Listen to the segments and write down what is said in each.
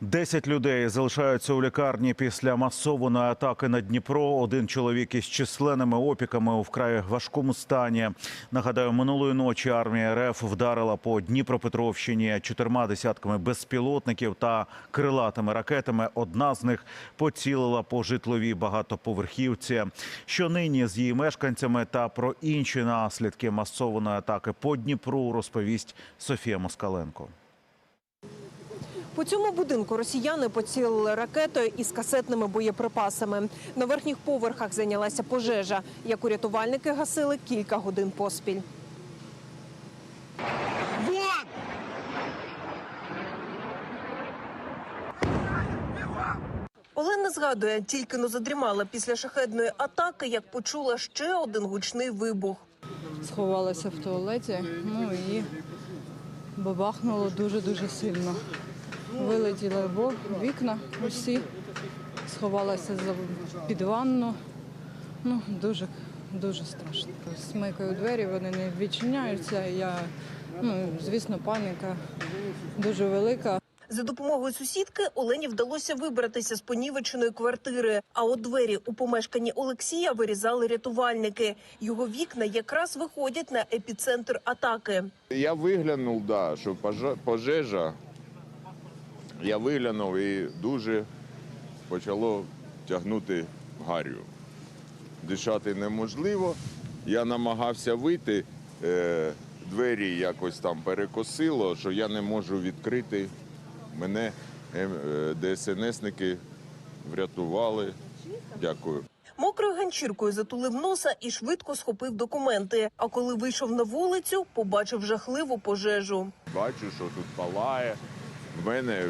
Десять людей залишаються у лікарні після масованої атаки на Дніпро. Один чоловік із численними опіками у вкрай важкому стані. Нагадаю, минулої ночі армія РФ вдарила по Дніпропетровщині чотирма десятками безпілотників та крилатими ракетами. Одна з них поцілила по житловій багатоповерхівці. Що нині з її мешканцями та про інші наслідки масованої атаки по Дніпру розповість Софія Москаленко. По цьому будинку росіяни поцілили ракетою із касетними боєприпасами. На верхніх поверхах зайнялася пожежа, яку рятувальники гасили кілька годин поспіль. Олена згадує, тільки но задрімала після шахедної атаки, як почула ще один гучний вибух. сховалася в туалеті, ну і бабахнуло дуже-дуже сильно. Вилетіли в вікна усі, сховалася за під ванну. Ну, дуже, дуже страшно. Смикаю двері, вони не відчиняються. Я, ну, звісно, паніка дуже велика. За допомогою сусідки Олені вдалося вибратися з понівеченої квартири. А от двері у помешканні Олексія вирізали рятувальники. Його вікна якраз виходять на епіцентр атаки. Я виглянув, да, що пожежа. Я виглянув і дуже почало тягнути гарю. Дишати неможливо. Я намагався вийти, е, двері якось там перекосило, що я не можу відкрити. Мене е, е, ДСНСники врятували. Дякую. Мокрою ганчіркою затулив носа і швидко схопив документи. А коли вийшов на вулицю, побачив жахливу пожежу. Бачу, що тут палає. В мене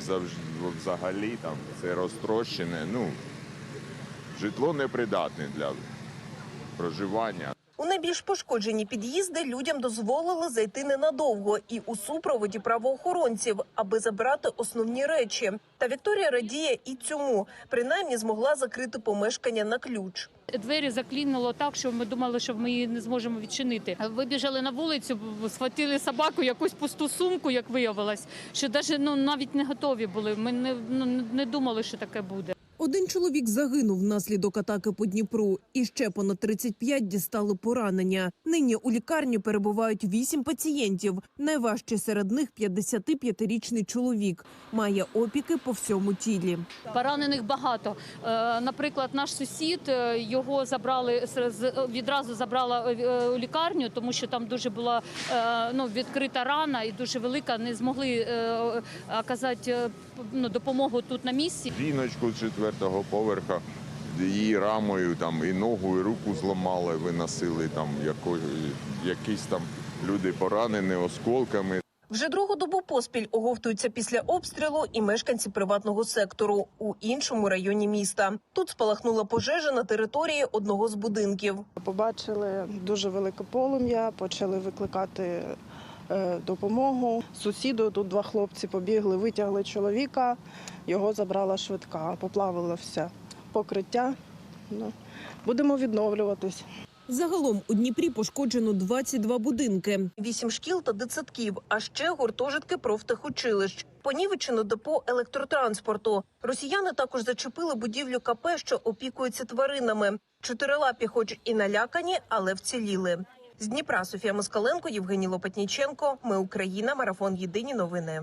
завжди взагалі там це розтрощене. Ну, житло непридатне для проживання. Найбільш пошкоджені під'їзди людям дозволили зайти ненадовго і у супроводі правоохоронців, аби забрати основні речі. Та Вікторія радіє і цьому, принаймні змогла закрити помешкання на ключ. Двері заклінуло так, що ми думали, що ми її не зможемо відчинити. Вибіжали на вулицю, схватили собаку, якусь пусту сумку, як виявилось, що навіть ну навіть не готові були. Ми не ну, не думали, що таке буде. Один чоловік загинув внаслідок атаки по Дніпру, і ще понад 35 дістали поранення. Нині у лікарні перебувають вісім пацієнтів. Найважче серед них 55-річний чоловік. Має опіки по всьому тілі. Поранених багато. Е, Наприклад, наш сусід е, його забрали відразу забрала е, у лікарню, тому що там дуже була ну, відкрита рана і дуже велика. Не змогли оказати ну, допомогу тут на місці. Жіночку з четвертого поверха, її рамою там і ногу, і руку зламали, виносили там яко, якісь там люди поранені осколками. Вже другу добу поспіль оговтуються після обстрілу і мешканці приватного сектору у іншому районі міста. Тут спалахнула пожежа на території одного з будинків. Побачили дуже велике полум'я, почали викликати допомогу. Сусіду тут два хлопці побігли, витягли чоловіка, його забрала швидка, поплавило все покриття. Ну, будемо відновлюватись. Загалом у Дніпрі пошкоджено 22 будинки, вісім шкіл та дитсадків, а ще гуртожитки профтехучилищ. Понівечено депо електротранспорту. Росіяни також зачепили будівлю КП, що опікується тваринами. Чотирилапі, хоч і налякані, але вціліли. З Дніпра Софія Москаленко, Євгеній Лопатніченко. Ми Україна. Марафон. Єдині новини.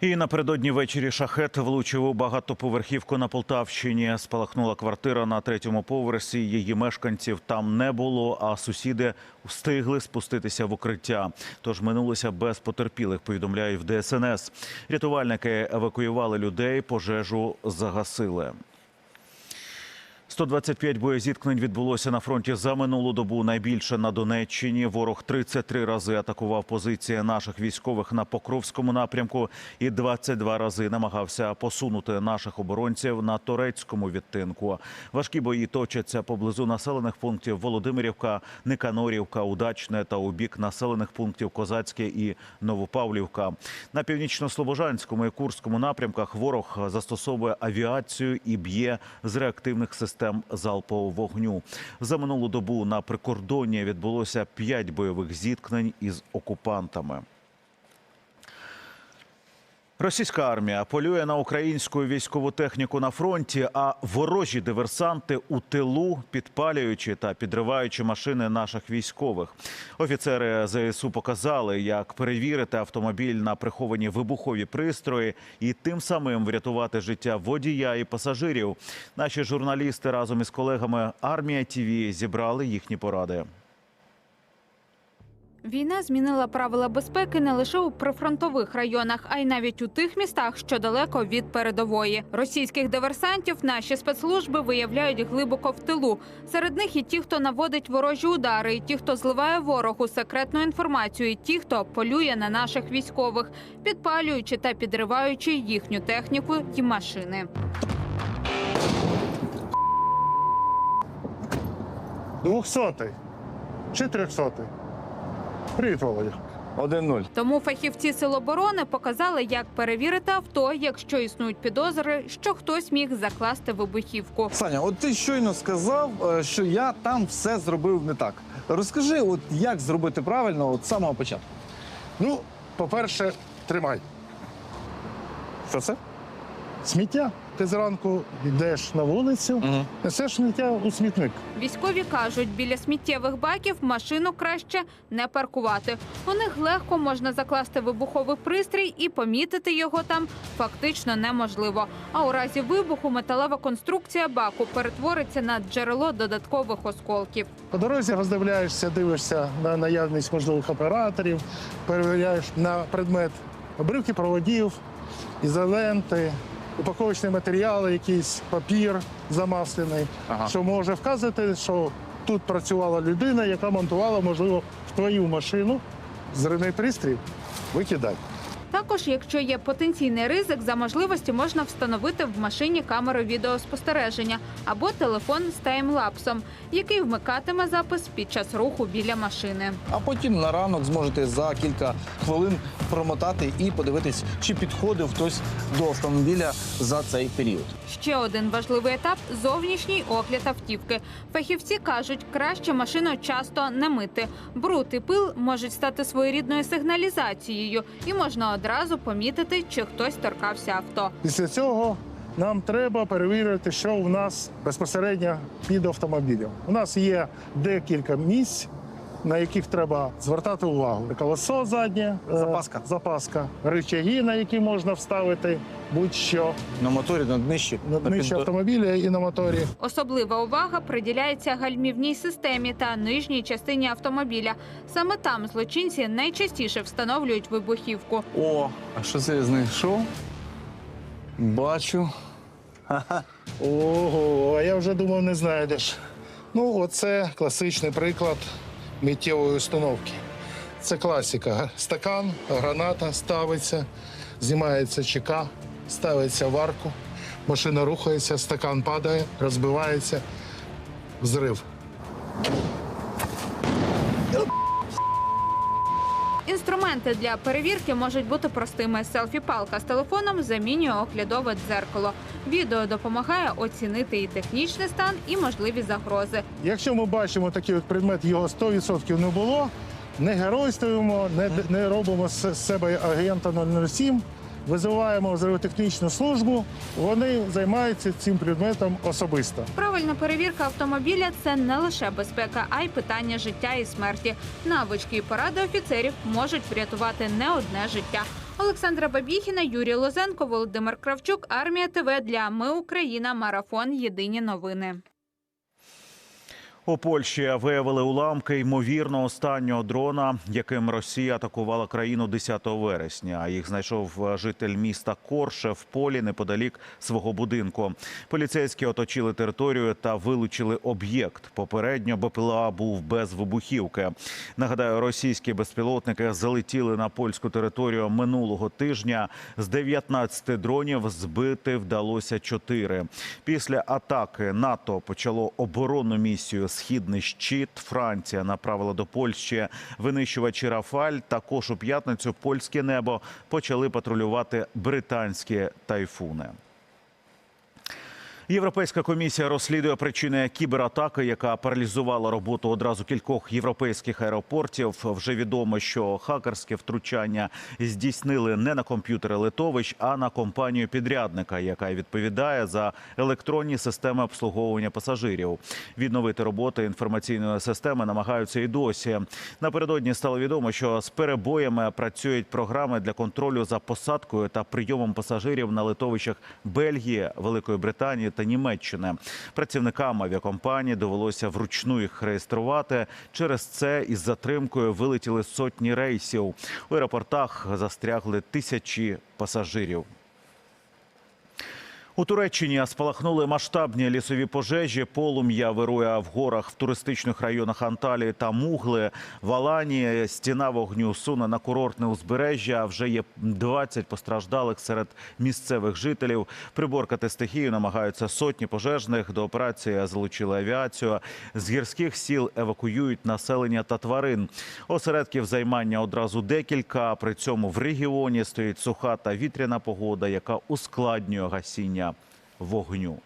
І напередодні ввечері шахет влучив у багатоповерхівку на Полтавщині. Спалахнула квартира на третьому поверсі. Її мешканців там не було, а сусіди встигли спуститися в укриття. Тож минулося без потерпілих. Повідомляють в ДСНС. Рятувальники евакуювали людей, пожежу загасили. 125 боєзіткнень відбулося на фронті за минулу добу. Найбільше на Донеччині. Ворог 33 рази атакував позиції наших військових на Покровському напрямку і 22 рази намагався посунути наших оборонців на турецькому відтинку. Важкі бої точаться поблизу населених пунктів Володимирівка, Никанорівка, Удачне та у бік населених пунктів Козацьке і Новопавлівка. На північно-слобожанському і Курському напрямках ворог застосовує авіацію і б'є з реактивних систем систем залпового вогню. За минулу добу на прикордонні відбулося п'ять бойових зіткнень із окупантами. Російська армія полює на українську військову техніку на фронті, а ворожі диверсанти у тилу підпалюючи та підриваючи машини наших військових. Офіцери ЗСУ показали, як перевірити автомобіль на приховані вибухові пристрої і тим самим врятувати життя водія і пасажирів. Наші журналісти разом із колегами Армія ТІВІ зібрали їхні поради. Війна змінила правила безпеки не лише у прифронтових районах, а й навіть у тих містах, що далеко від передової. Російських диверсантів наші спецслужби виявляють глибоко в тилу. Серед них і ті, хто наводить ворожі удари, і ті, хто зливає ворогу секретну інформацію, і ті, хто полює на наших військових, підпалюючи та підриваючи їхню техніку і машини. Двохсотий чи трьохсотий. Привіт, Володя. 1-0. Тому фахівці Сил оборони показали, як перевірити авто, якщо існують підозри, що хтось міг закласти вибухівку. Саня, от ти щойно сказав, е, що я там все зробив не так. Розкажи, от як зробити правильно от самого початку. Ну, по-перше, тримай. Що це? Сміття. Ти зранку йдеш на вулицю, Угу. несеш сміття у смітник. Військові кажуть, біля сміттєвих баків машину краще не паркувати. У них легко можна закласти вибуховий пристрій і помітити його там фактично неможливо. А у разі вибуху металева конструкція баку перетвориться на джерело додаткових осколків. По дорозі роздивляєшся, дивишся на наявність можливих операторів, перевіряєш на предмет обривки проводів, ізоленти, упаковочні матеріали, якийсь папір замаслений, Ага. що може вказати, що тут працювала людина, яка монтувала, можливо, в твою машину зривний пристрій. Викидай. Також, якщо є потенційний ризик, за можливості можна встановити в машині камеру відеоспостереження або телефон з таймлапсом, який вмикатиме запис під час руху біля машини. А потім на ранок зможете за кілька хвилин промотати і подивитись, чи підходив хтось до автомобіля за цей період. Ще один важливий етап зовнішній огляд автівки. Фахівці кажуть, краще машину часто не мити. Бруд і пил можуть стати своєрідною сигналізацією, і можна одразу помітити, чи хтось торкався авто. Після цього нам треба перевірити, що у нас безпосередньо під автомобілем. У нас є декілька місць, на яких треба звертати увагу. Колесо заднє, е, Запаска. запаска, рычаги, на які можна вставити будь-що На моторі на днищі. на на днищі піддо- автомобіля і на моторі. Особлива увага приділяється гальмівній системі та нижній частині автомобіля. Саме там злочинці найчастіше встановлюють вибухівку. О, а що це я знайшов? Бачу. Ого, а я вже думав, не знайдеш. Ну, оце класичний приклад миттєвої установки. Це класика. Стакан, граната ставиться, знімається чека, ставиться в арку, машина рухається, стакан падає, розбивається, взрив. Інструменти для перевірки можуть бути простими. Селфі-палка з телефоном замінює оглядове дзеркало. Відео допомагає оцінити і технічний стан, і можливі загрози. Якщо ми бачимо такий от предмет, його 100% не було, не геройствуємо, не, не робимо з себе агента 007, визиваємо взривотехнічну службу, вони займаються цим предметом особисто. Правильна перевірка автомобіля це не лише безпека, а й питання життя і смерті. Навички і поради офіцерів можуть врятувати не одне життя. Олександра Бабіхіна, Юрій Лозенко, Володимир Кравчук, Армія ТВ для Ми Україна. Марафон. Єдині новини. У Польщі виявили уламки ймовірно останнього дрона, яким Росія атакувала країну 10 вересня. Їх знайшов житель міста Корше в полі неподалік свого будинку. Поліцейські оточили територію та вилучили об'єкт. Попередньо БПЛА був без вибухівки. Нагадаю, російські безпілотники залетіли на польську територію минулого тижня. З 19 дронів збити вдалося 4. Після атаки НАТО почало оборонну місію Східний щит. Франція направила до Польщі винищувачі Рафаль. Також у п'ятницю польське небо почали патрулювати британські тайфуни. Європейська комісія розслідує причини кібератаки, яка паралізувала роботу одразу кількох європейських аеропортів. Вже відомо, що хакерське втручання здійснили не на комп'ютери литовищ, а на компанію підрядника, яка відповідає за електронні системи обслуговування пасажирів. Відновити роботу інформаційної системи намагаються і досі. Напередодні стало відомо, що з перебоями працюють програми для контролю за посадкою та прийомом пасажирів на литовищах Бельгії, Великої Британії та Німеччини. Працівникам авіакомпанії довелося вручну їх реєструвати. Через це із затримкою вилетіли сотні рейсів. У аеропортах застрягли тисячі пасажирів. У Туреччині спалахнули масштабні лісові пожежі. Полум'я вирує в горах в туристичних районах Анталії та Мугли. В Аланії стіна вогню суне на курортне узбережжя. Вже є 20 постраждалих серед місцевих жителів. Приборкати стихію намагаються сотні пожежних. До операції залучили авіацію. З гірських сіл евакуюють населення та тварин. Осередків займання одразу декілька. При цьому в регіоні стоїть суха та вітряна погода, яка ускладнює гасіння вогню.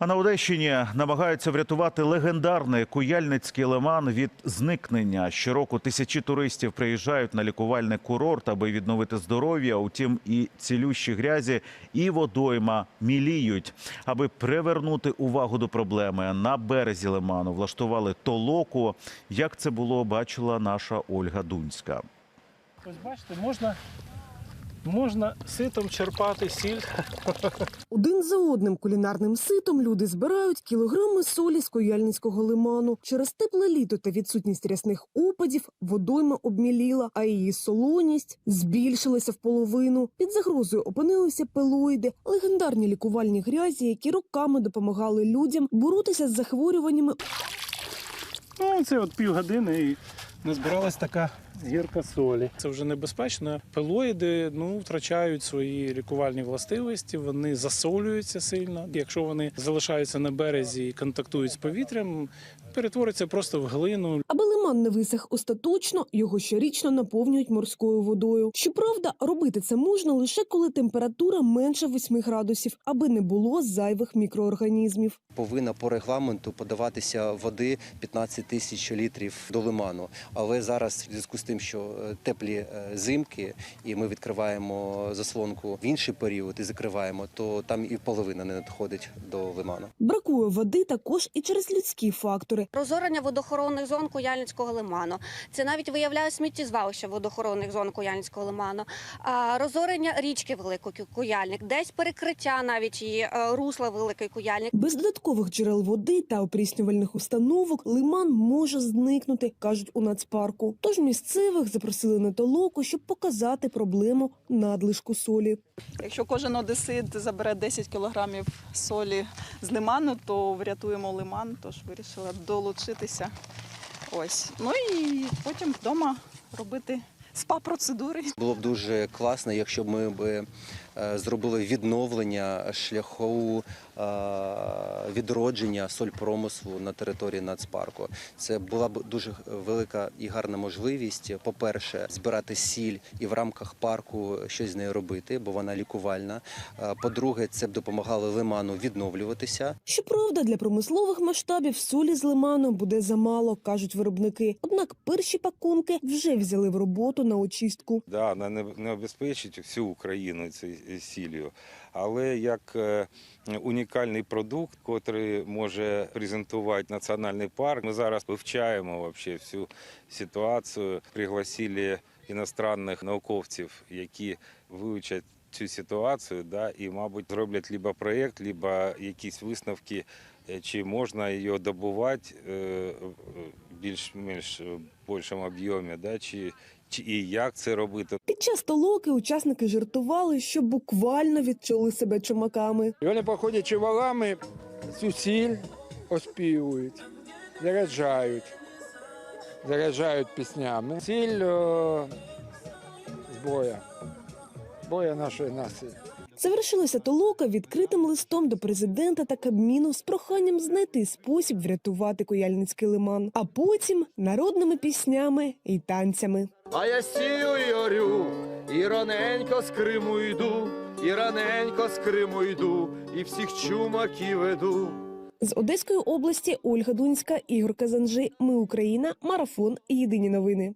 А на Одещині намагаються врятувати легендарний куяльницький лиман від зникнення. Щороку тисячі туристів приїжджають на лікувальний курорт, аби відновити здоров'я. Утім, і цілющі грязі, і водойма міліють. Аби привернути увагу до проблеми, на березі лиману влаштували толоку. Як це було, бачила наша Ольга Дунська. Ось бачите, можна, можна ситом черпати сіль. Один за одним кулінарним ситом люди збирають кілограми солі з Кояльницького лиману. Через тепле літо та відсутність рясних опадів водойма обміліла, а її солоність збільшилася в половину. Під загрозою опинилися пелоїди, легендарні лікувальні грязі, які роками допомагали людям боротися з захворюваннями Ну, це от півгодини і назбиралась така гірка солі. Це вже небезпечно. Пелоїди ну, втрачають свої лікувальні властивості, вони засолюються сильно. Якщо вони залишаються на березі і контактують з повітрям, перетворюються просто в глину. Аби лиман не висох остаточно, його щорічно наповнюють морською водою. Щоправда, робити це можна лише коли температура менше 8 градусів, аби не було зайвих мікроорганізмів. повинна по регламенту подаватися води 15 тисяч літрів до лиману. Але зараз в зв'язку з тим, що е, теплі е, зимки, і ми відкриваємо заслонку в інший період і закриваємо, то там і половина не надходить до лиману. Бракує води також і через людські фактори. Розорення водохоронних зон Куяльницького лиману. Це навіть виявляє сміттєзвалища водохоронних зон Куяльницького лиману. А, розорення річки Великий Куяльник, десь перекриття навіть її е, русла Великий Куяльник. Без додаткових джерел води та опріснювальних установок лиман може зникнути, кажуть у нацпарку. Тож місцевих запросили на толоку, щоб показати проблему надлишку солі. Якщо кожен одесит забере 10 кілограмів солі з лиману, то врятуємо лиман, тож вирішила долучитися. Ось. Ну і потім вдома робити спа-процедури. Було б дуже класно, якщо б ми б е, зробили відновлення шляху е, відродження сольпромислу на території нацпарку. Це була б дуже велика і гарна можливість, по-перше, збирати сіль і в рамках парку щось з нею робити, бо вона лікувальна. Е, По-друге, це б допомагало лиману відновлюватися. Щоправда, для промислових масштабів солі з лиману буде замало, кажуть виробники. Однак перші пакунки вже взяли в роботу на очистку. Да, вона не, не обезпечить всю Україну цією сіллю, але як е, унікальний продукт, який може презентувати національний парк. Ми зараз вивчаємо вообще всю ситуацію. Пригласили іностранних науковців, які вивчать цю ситуацію, да, і, мабуть, зроблять либо проєкт, либо якісь висновки, е, чи можна її добувати е, більш-менш більшому об'ємі, да, чи і як це робити. Під час толоки учасники жартували, що буквально відчули себе чумаками. І вони, походячи валами, цю сіль оспівують, заряджають, заряджають піснями. Сіль о, зброя, зброя нашої нації. Завершилася толока відкритим листом до президента та Кабміну з проханням знайти спосіб врятувати Куяльницький лиман, а потім народними піснями і танцями. А я сію і орю, і раненько з Криму йду, і раненько з Криму йду, і всіх чумаків веду. З Одеської області Ольга Дунська, Ігор Казанжи. Ми Україна. Марафон. Єдині новини.